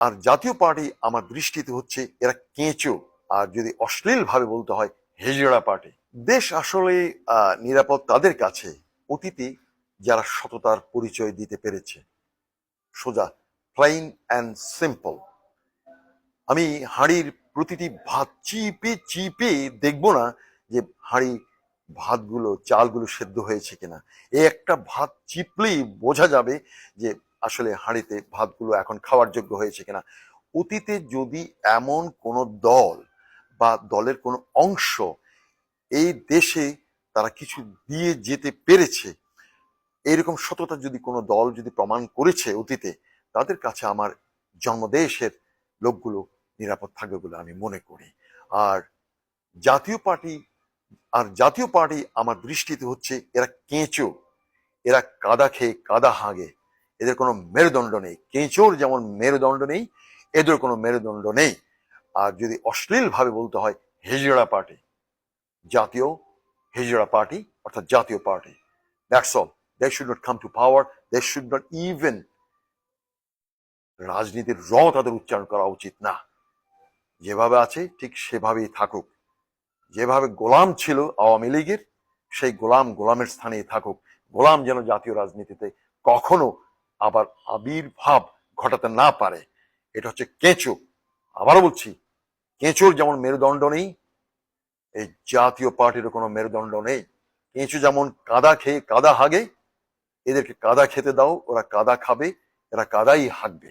আর জাতীয় পার্টি আমার দৃষ্টিতে হচ্ছে এরা কেঁচো। আর যদি অশ্লীল ভাবে বলতে হয়, হেজড়া পার্টি। দেশ আসলে নিরাপদ তাদের কাছে। অতীতে যারা সততার পরিচয় দিতে পেরেছে, সোজা প্লেন অ্যান্ড সিম্পল আমি হাঁড়ির প্রতিটি ভাত চিপে চিপে দেখব না যে হাঁড়ি ভাতগুলো চালগুলো সেদ্ধ হয়েছে কিনা। এই একটা ভাত চিপলেই বোঝা যাবে যে আসলে হাঁড়িতে ভাতগুলো এখন খাওয়ার যোগ্য হয়েছে কিনা। অতীতে যদি এমন কোনো দল বা দলের কোনো অংশ এই দেশে তারা কিছু দিয়ে যেতে পেরেছে এইরকম সততা যদি কোনো দল যদি প্রমাণ করেছে অতীতে, তাদের কাছে আমার জন্মদেশের লোকগুলো নিরাপদ থাকবে বলে আমি মনে করি। আর জাতীয় পার্টি, আর জাতীয় পার্টি আমার দৃষ্টিতে হচ্ছে এরা কেঁচো, এরা কাদা খেয়ে কাদা হাগে। এদের কোনো মেরুদণ্ড নেই। কেঁচোর যেমন মেরুদণ্ড নেই, এদের কোনো মেরুদণ্ড নেই। আর যদি অশ্লীল ভাবে বলতে হয়, হেজড়া পার্টি, জাতীয় হেজড়া পার্টি, অর্থাৎ জাতীয় party. That's all they should not come to power they should not even রাজনীতির র তাদের উচ্চারণ করা উচিত না। যেভাবে আছে, ঠিক সেভাবেই থাকুক। যেভাবে গোলাম ছিল আওয়ামী লীগের, সেই গোলাম গোলামের স্থানেই থাকুক। গোলাম যেন জাতীয় রাজনীতিতে কখনো আবার আবির্ভাব ঘটাতে না পারে। এটা হচ্ছে কেঁচো। আবারও বলছি, কেঁচোর যেমন মেরুদণ্ড নেই, এই জাতীয় পার্টিরও কোনো মেরুদণ্ড নেই। কেঁচো যেমন কাদা খেয়ে কাদা হাগে, এদেরকে কাদা খেতে দাও, ওরা কাদা খাবে, এরা কাদাই হাঁকবে